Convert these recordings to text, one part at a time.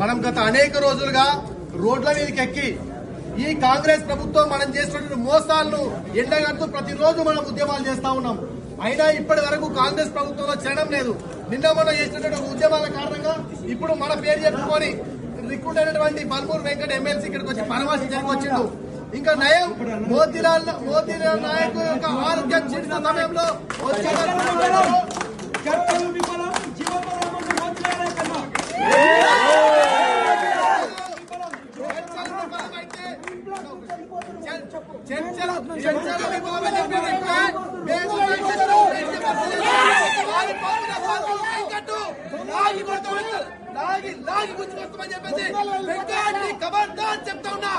మనం గత అనేక రోజులుగా రోడ్ల మీదకి ఎక్కి ఈ కాంగ్రెస్ ప్రభుత్వం మనం చేసినటువంటి మోసాలను ఎండగడుతూ ప్రతిరోజు మనం ఉద్యమాలు చేస్తా ఉన్నాం. అయినా ఇప్పటి వరకు కాంగ్రెస్ ప్రభుత్వంలో చేయడం లేదు. నిన్న మొన్న చేసినటువంటి ఉద్యమాల కారణంగా ఇప్పుడు మన పేరు చెప్పుకొని రిక్రూట్ అయినటువంటి బల్మూర్ వెంకట ఎమ్మెల్సీ ఇక్కడికి వచ్చి పరామర్శించడానికి వచ్చిండు. ఇంకా నయం మోతీలాల్ మోతీలాల్ నాయక్ యొక్క ఆరోగ్యం చెడిన సమయంలో వచ్చే లాగి లాగి గుర్తుకొస్తామని చెప్పేసి చెప్తా ఉన్నా.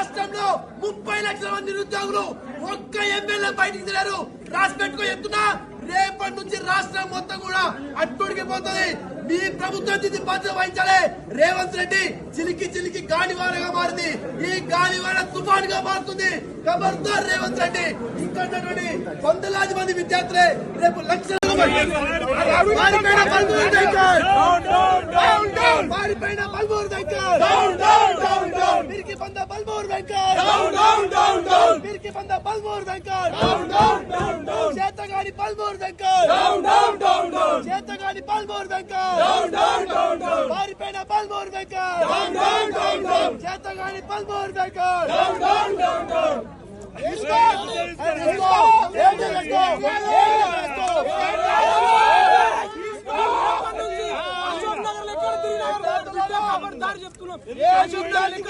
రాష్ట్రంలో ముప్పై లక్షల మంది నిరుద్యోగులు ఒక్క ఎమ్మెల్యే బయటికి తిరారు రాసి పెట్టుకో చెప్తున్నా రేపటి నుంచి రాష్ట్రం మొత్తం కూడా అట్టుడికి పోతుంది. మీ ప్రభుత్వం దీన్ని బాధ్యత వహించాలి. రేవంత్ రెడ్డి చిలికి చిలికి గాలివానగా మారింది. ఈ గాలివాన తుఫానుగా మారుతుంది. ఖబర్దార్ రేవంత్ రెడ్డి. ఇంకా ఉన్నటువంటి వందలాది మంది విద్యార్థులే రేపు లక్షల వారిపైన బల్బూరు దగ్గర. వారిపైన బల్బూరు దగ్గర. के बंदा Balmoor Venkat down down down down फिर के बंदा Balmoor Venkat down down down down चेतगानी Balmoor Venkat down down down down चेतगानी Balmoor Venkat down down down down भारी पेड़ा Balmoor Venkat down down down down चेतगानी Balmoor Venkat down down down down Let's go! Let's go! Let's go! Let's go! Let's go! Let's go!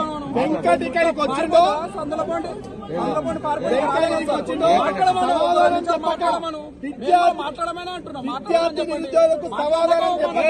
సమాధానం చెప్పక విద్యా మాట్లాడమని అంటున్నా విద్యార్థి నిరుద్యోగులకు సమాధానం చెప్పక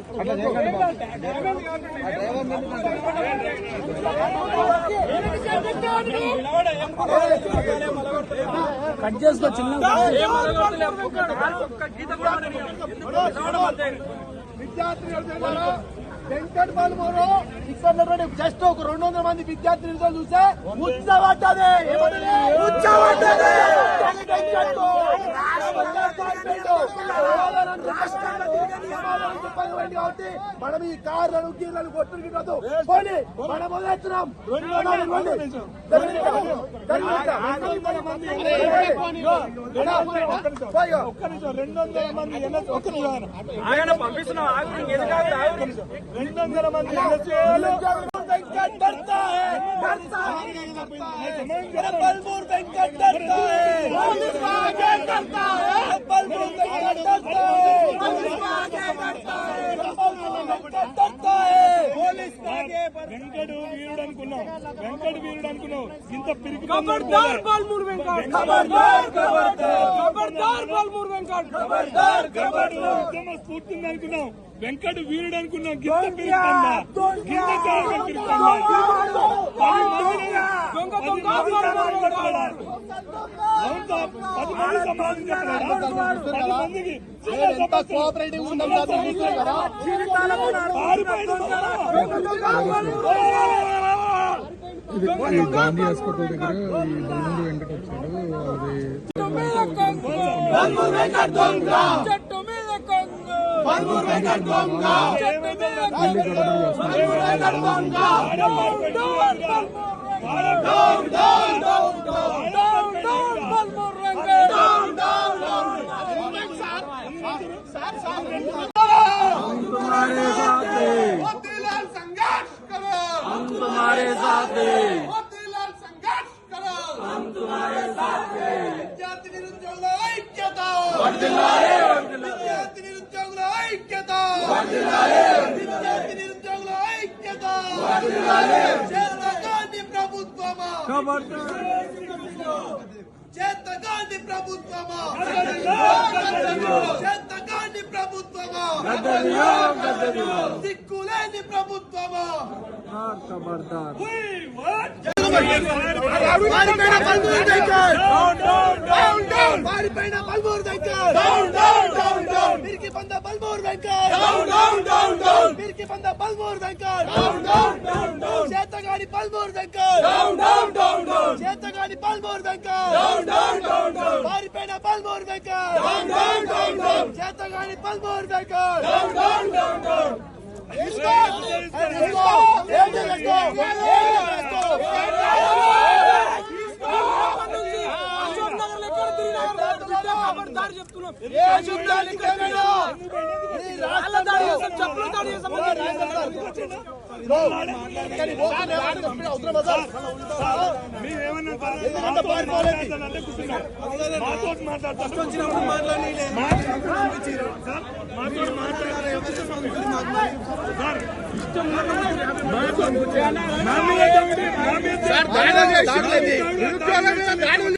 కట్ చేసుకో చిన్న విద్యార్థి వెంకట్ బాలమూరు ఇక్కడ జస్ట్ ఒక రెండు వందల మంది విద్యార్థి నిరుద్యోగులు చూస్తే ఉత్సవట్టది ఉత్సవట్టది వెంకట్కు పారిపోయిండు. సమాధానం చెప్పండి. సమాధానం చెప్పండి ఇవ్వండి కాబట్టి మనం ఈ కార్లను గీర్లను కొట్టుకు కాదు పోనీ మనం మొదలెత్తున్నాం రెండు వందల మంది ఆయన పంపిస్తున్నావు ఆగు, ఇంకెందుకు ఆగురు, ఆగురు. రెండు వందల మంది ఎన్ఎస్ఏలు వెంకట్ डरता है डरता है बलबूर वेंकट डरता है पुलिस आगे करता है बलबूर वेंकट डरता है Red. వెంకడు వీరుడు అనుకున్నావు వెంకటు వీరుడు అనుకున్నావు ఇంత పిరికి ఉద్యమ స్ఫూర్తి అనుకున్నావు వెంకటు వీరుడు అనుకున్నావు గింత పిరుకుందా గింత పిరుకుందా ఇది సార్, సార్ ఈ గాంధీ హాస్పిటల్ దగ్గర ఈ బొమ్మడి వెంకట వచ్చాడు అది సార్ సార్ साथ। हैं। मोतीलाल संघर्ष करो हम तुम्हारे साथ हैं విద్యార్థి నిరుద్యోగుల ఐక్యత వర్ధిల్లాలే విద్యార్థి నిరుద్యోగుల ఐక్యత వర్ధిల్లాలే చేత గాంధీ ప్రభుత్వమా చేత ప్రభుత్వమా. దిక్కులేని ప్రభుత్వమా. వారిపైన పల్మూరు డౌన్ వారిపైన పల్మూరు డౌన్ మిరికి పంద పల్మూరు డౌన్ మిరికి పంద పల్మూరు డౌన్ చేతగాని పల్మూరు డౌన్ చేతగాని పల్మూరు డౌన్ వారిపైన పల్మూరు డౌన్ చేతగాని పల్మూరు దగ్గర డౌన్ డౌన్ డౌన్ డౌన్ తీసుకో తీసుకో ఏం చేస్తావు అవసరం లేదా? మేమేమన్నా ఎందుకంటే పారిపోలేదు. మాట్లాడాలంటే కూర్చున్నాం. మాతో మాట్లాడతాం సార్, మాతో మాట్లాడాలి సార్, మాతో- మా మీద దాడి- మా మీద దాడి-